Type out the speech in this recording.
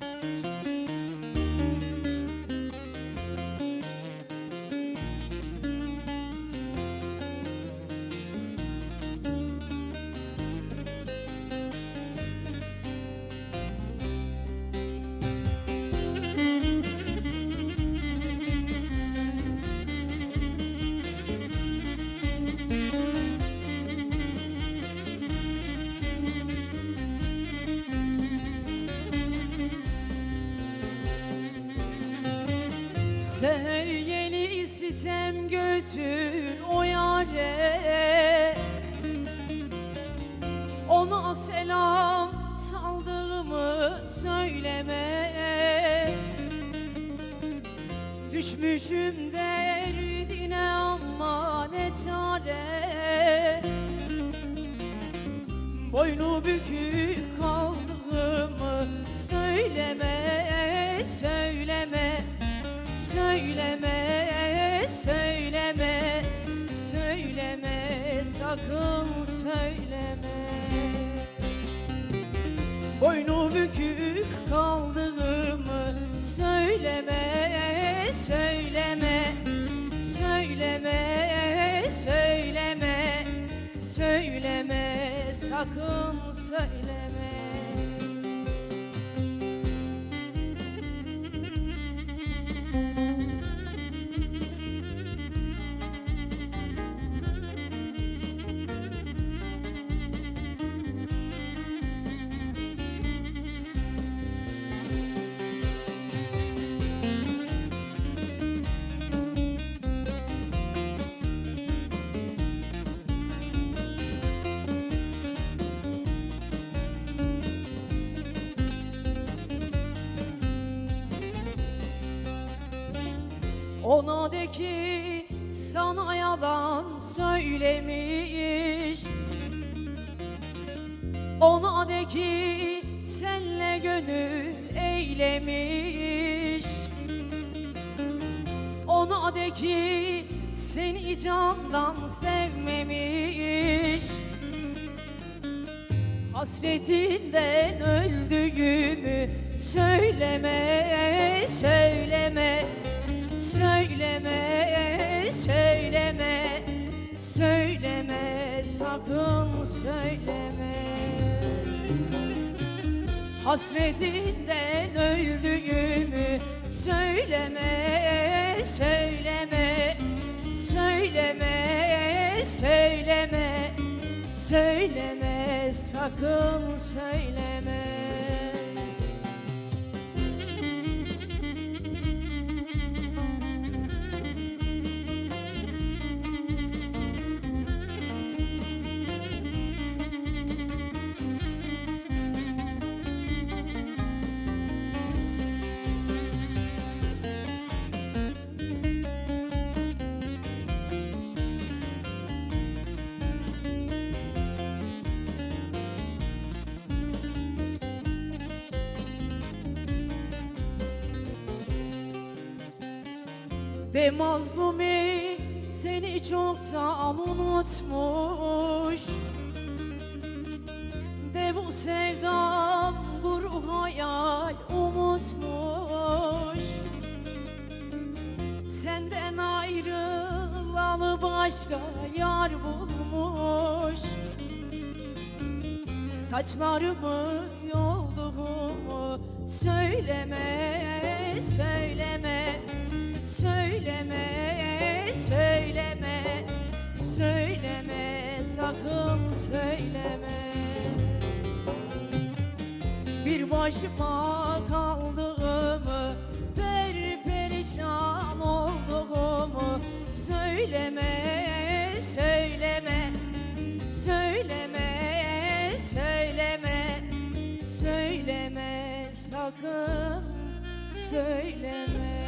Música Seher yeli sitem götür o yare. Ona selam saldığımı söyleme. Düşmüşüm derdine ama ne çare. Boynu bükük kaldığımı söyleme, söyleme, söyleme, sakın söyleme. Boynu bükük kaldığımı söyleme, söyleme, söyleme, söyleme, söyleme, sakın söyleme. Ona de ki sana yalan söylemiş. Ona de ki senle gönül eylemiş. Ona de ki seni candan sevmemiş. Hasretinden öldüğümü söyleme, söyleme, söyleme, söyleme, söyleme, sakın söyleme. Hasretinden öldüğümü söyleme, söyleme, söyleme, söyleme, söyleme, sakın söyleme. De mazlumi seni çoktan unutmuş. De bu sevdam guru hayal umutmuş. Senden ayrılalı başka yar bulmuş. Saçlarımı yolduğumu söyleme, söyleme, söyleme, söyleme, söyleme, sakın söyleme. Bir başıma kaldığımı, per perişan olduğumu söyleme, söyleme, söyleme, söyleme, söyleme, sakın söyleme.